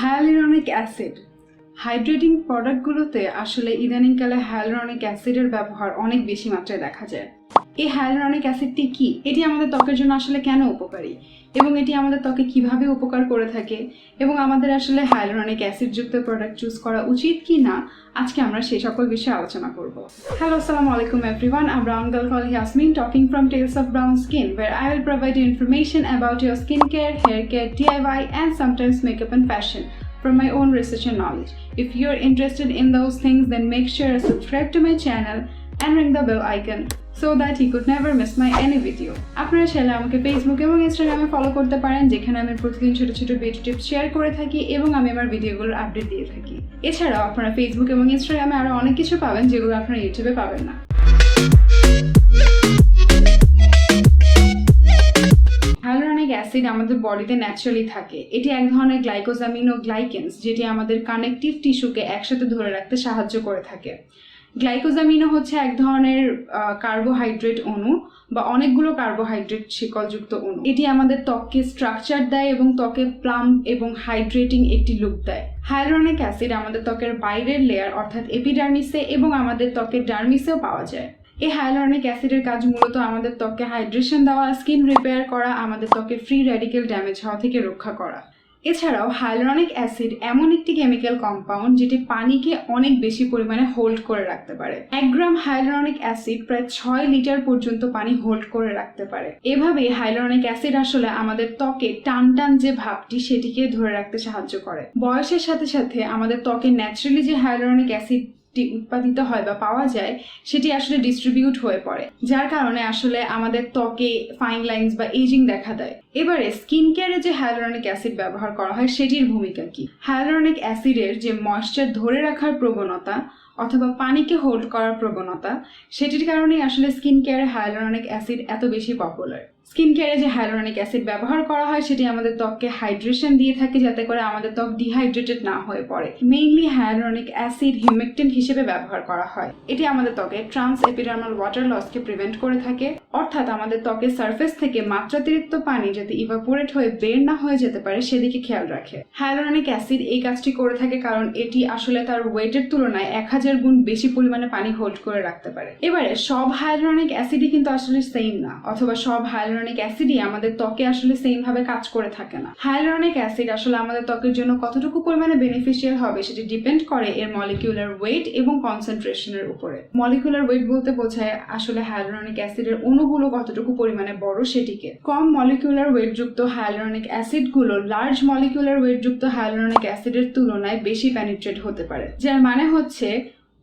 Hyaluronic acid. Hydrating প্রোডাক্টগুলোতে আসলে ইদানিংকালে হায়ালিরনিক অ্যাসিডের ব্যবহার অনেক বেশি মাত্রায় দেখা যায়। এই হায়ালুরনিক অ্যাসিডটি কি? এটি আমাদের ত্বকের জন্য আসলে কেন উপকারী? এবং এটি আমাদের ত্বকে কীভাবে উপকার করে থাকে? এবং আমাদের আসলে হায়ালুরনিক অ্যাসিডযুক্ত প্রোডাক্ট চুজ করা উচিত কি না? আজকে আমরা সেই সকল বিষয়ে আলোচনা করব। হ্যালো আসসালামু আলাইকুম everyone I brown girl call Yasmin talking from tales of brown skin where I will provide information about your skin care hair care DIY and sometimes makeup and fashion from my own research and knowledge. If you're interested in those things, then make sure to subscribe to my channel and ring the bell icon. So that you could never miss my any video. আপনারা চাইলে আমাকে Facebook এবং ইনস্টাগ্রামে follow করতে পারেন, যেখানে আমি প্রতিদিন ছোট ছোট বিউটি টিপস শেয়ার করে থাকি এবং আমি আমার ভিডিওগুলোর আপডেট দিয়ে থাকি। এছাড়াও আপনারা ফেসবুক এবং ইনস্টাগ্রামে আরও অনেক কিছু পাবেন, যেগুলো আপনারা ইউটিউবে পাবেন না। হাইলোরনিক অ্যাসিড আমাদের বডিতে ন্যাচারালি থাকে। এটি এক ধরনের গ্লাইকোজামিন ও গ্লাইকেন্স যেটি আমাদের কানেকটিভ টিস্যুকে একসাথে ধরে রাখতে সাহায্য করে থাকে। গ্লাইকোজামিনও হচ্ছে এক ধরনের কার্বোহাইড্রেট অণু বা অনেকগুলো কার্বোহাইড্রেট শিকলযুক্ত অণু। এটি আমাদের ত্বককে স্ট্রাকচার দেয় এবং ত্বকে প্লাম্প এবং হাইড্রেটিং একটি লুক দেয়। হাইলোরনিক অ্যাসিড আমাদের ত্বকের বাইরের লেয়ার অর্থাৎ এপিডার্মিসে এবং আমাদের ত্বকের ডার্মিসেও পাওয়া যায়। এই হাইলোরনিক অ্যাসিডের কাজ মূলত আমাদের ত্বকে হাইড্রেশন দেওয়া স্কিন রিপেয়ার করা, আমাদের ত্বকে ফ্রি র্যাডিক্যাল ড্যামেজ হওয়া থেকে রক্ষা করা। এছাড়াও হাইলোরনিক অ্যাসিড এমন একটি কেমিক্যাল কম্পাউন্ড যেটি পানিকে অনেক বেশি পরিমাণে হোল্ড করে রাখতে পারে। এক গ্রাম হাইলোরনিক অ্যাসিড প্রায় ছয় লিটার পর্যন্ত পানি হোল্ড করে রাখতে পারে। এভাবে হাইলোরনিক অ্যাসিড আসলে আমাদের ত্বকে টান টান যে ভাবটি সেটিকে ধরে রাখতে সাহায্য করে। বয়সের সাথে সাথে আমাদের ত্বকে ন্যাচারালি যে হাইলোরনিক অ্যাসিড উৎপাদিত হয় বা পাওয়া যায়, সেটি আসলে ডিস্ট্রিবিউট হয়ে পড়ে, যার কারণে আসলে আমাদের ত্বকে ফাইন লাইন্স বা এজিং দেখা দেয়। এবারে স্কিন কেয়ারে যে হায়ালুরনিক অ্যাসিড ব্যবহার করা হয়, সেটির ভূমিকা কি? হায়ালুরনিক অ্যাসিডের যে ময়েশ্চার ধরে রাখার প্রবণতা অথবা পানিকে হোল্ড করার প্রবণতা, সেটির কারণেই আসলে স্কিন কেয়ারে হায়ালুরনিক অ্যাসিড এত বেশি পপুলার স্কিন কেয়ারে যে হায়ালুরনিক অ্যাসিড ব্যবহার করা হয়, সেটি আমাদের ত্বককে হাইড্রেশন দিয়ে থাকে, যাতে করে আমাদের ত্বক ডিহাইড্রেটেড না হয়ে পড়ে। মেইনলি হায়ালুরনিক অ্যাসিড হিউমেকটেন্ট হিসেবে ব্যবহার করা হয়। এটি আমাদের ত্বকে ট্রান্স এপিডার্মাল ওয়াটার লসকে প্রিভেন্ট করে থাকে। অর্থাৎ আমাদের ত্বকের সারফেস থেকে মাত্রাতিরিক্ত পানি যাতে ইভাপোরেট হয়ে বের না হয়ে যেতে পারে, সেদিকে খেয়াল রাখে। হায়ালুরনিক অ্যাসিড এই কাজটি করে থাকে কারণ এটি আসলে তার ওয়েটের তুলনায় এক হাজার গুণ বেশি পরিমাণে পানি হোল্ড করে রাখতে পারে। এবারে সব হায়ালুরনিক অ্যাসিডই কিন্তু আসলে সেম না, অথবা সব হায়ালুরনিক অ্যাসিডই আমাদের ত্বকে আসলে সেম ভাবে কাজ করে থাকে না। হায়ালুরনিক অ্যাসিড আসলে আমাদের ত্বকের জন্য কতটুকু পরিমাণে বেনিফিশিয়াল হবে সেটি ডিপেন্ড করে এর মলিকিউলার ওয়েট এবং কনসেন্ট্রেশনের উপরে। মলিকুলার ওয়েট বলতে বোঝায় আসলে হায়ালুরনিক অ্যাসিডের অণুগুলো কতটুকু পরিমাণে বড় সেটিকে। কম মলিকুলার ওয়েট যুক্ত হায়ালুরনিক অ্যাসিডগুলো লার্জ মলিকুলার ওয়েট যুক্ত হায়ালুরনিক অ্যাসিডের তুলনায় বেশি প্যানিট্রেট হতে পারে। যার মানে হচ্ছে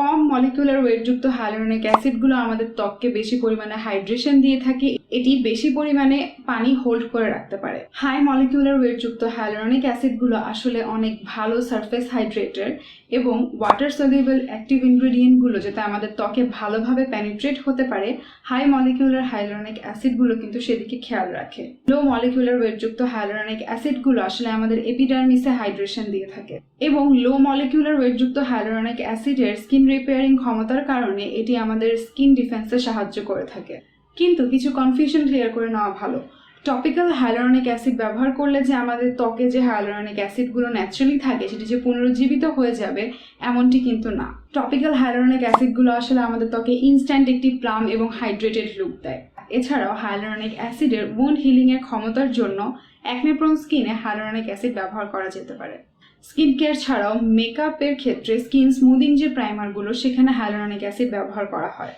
কম মলিকুলার ওয়েটযুক্ত হাইলোরনিক অ্যাসিডগুলো আমাদের ত্বককে বেশি পরিমাণে হাইড্রেশন দিয়ে থাকে। এটি বেশি পরিমাণে পানি হোল্ড করে রাখতে পারে। হাই মলিকুলার ওয়েটযুক্ত হাইলোরনিক অ্যাসিডগুলো আসলে অনেক ভালো সারফেস হাইড্রেটার এবং ওয়াটার সলিউবল অ্যাক্টিভ ইনগ্রিডিয়েন্টগুলো যাতে আমাদের ত্বকে ভালোভাবে প্যানিট্রেট হতে পারে হাই মলিকুলার হাইলোরনিক অ্যাসিডগুলো কিন্তু সেদিকে খেয়াল রাখে। লো মলিকুলার ওয়েটযুক্ত হাইলোরনিক অ্যাসিডগুলো আসলে আমাদের এপিডার্মিসে হাইড্রেশন দিয়ে থাকে। এবং লো মলিকুলার ওয়েটযুক্ত হাইলোরনিক অ্যাসিডের স্কিন রিপেয়ারিং ক্ষমতার কারণে এটি আমাদের স্কিন ডিফেন্সে সাহায্য করে থাকে। কিন্তু কিছু কনফিউশন ক্লিয়ার করে নেওয়া ভালো। টপিক্যাল হাইলোরনিক অ্যাসিড ব্যবহার করলে যে আমাদের ত্বকে যে হাইলোরনিক অ্যাসিডগুলো ন্যাচারালি থাকে, সেটি যে পুনরুজ্জীবিত হয়ে যাবে, এমনটি কিন্তু না। টপিক্যাল হাইলোরনিক অ্যাসিডগুলো আসলে আমাদের ত্বকে ইনস্ট্যান্ট একটি প্লাম এবং হাইড্রেটেড লুক দেয়। এছাড়াও হাইলোরনিক অ্যাসিডের উন্ড হিলিংয়ের ক্ষমতার জন্য অ্যাকনেপ্রন স্কিনে হাইলোরনিক অ্যাসিড ব্যবহার করা যেতে পারে। স্কিন কেয়ার ছাড়াও মেকআপের ক্ষেত্রে স্কিন স্মুদিং যে প্রাইমারগুলো সেখানে হাইলোরনিক অ্যাসিড ব্যবহার করা হয়।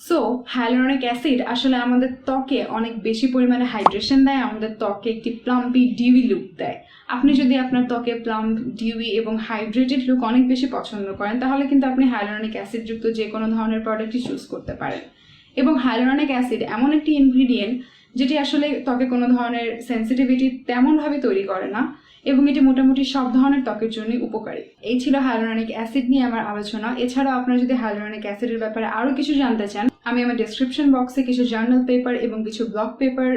সো হাইলোরনিক অ্যাসিড আসলে আমাদের ত্বকে অনেক বেশি পরিমাণে হাইড্রেশন দেয়, আমাদের ত্বকে একটি প্লাম্পি ডিউই লুক দেয়। আপনি যদি আপনার ত্বকে প্লাম্প ডিউই এবং হাইড্রেটেড লুক অনেক বেশি পছন্দ করেন, তাহলে কিন্তু আপনি হাইলোরনিক অ্যাসিডযুক্ত যে কোনো ধরনের প্রোডাক্টই চুজ করতে পারেন। এবং হাইলোরনিক অ্যাসিড এমন একটি ইনগ্রিডিয়েন্ট যেটি আসলে ত্বকে কোনো ধরনের সেন্সিটিভিটি তেমনভাবে তৈরি করে না এবং এটি মোটামুটি সব ধরনের ত্বকের জন্যই উপকারী। এই ছিল হাইলোরনিক অ্যাসিড নিয়ে আমার আলোচনা। এছাড়াও আপনারা যদি হাইলোরনিক অ্যাসিডের ব্যাপারে আরও কিছু জানতে চান, আমি আমার ডিসক্রিপশন বক্সে কিছু জার্নাল পেপার এবং কিছু ব্লগ পেপার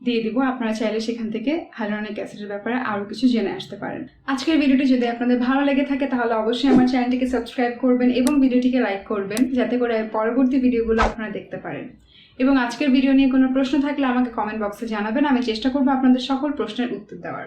দিয়ে দিব। আপনারা চাইলে সেখান থেকে হাইলোরনিক অ্যাসিডের ব্যাপারে আরও কিছু জেনে আসতে পারেন। আজকের ভিডিওটি যদি আপনাদের ভালো লেগে থাকে, তাহলে অবশ্যই আমার চ্যানেলটিকে সাবস্ক্রাইব করবেন এবং ভিডিওটিকে লাইক করবেন, যাতে করে পরবর্তী ভিডিওগুলো আপনারা দেখতে পারেন। এবং আজকের ভিডিও নিয়ে কোনো প্রশ্ন থাকলে আমাকে কমেন্ট বক্সে জানাবেন। আমি চেষ্টা করব আপনাদের সকল প্রশ্নের উত্তর দেওয়ার।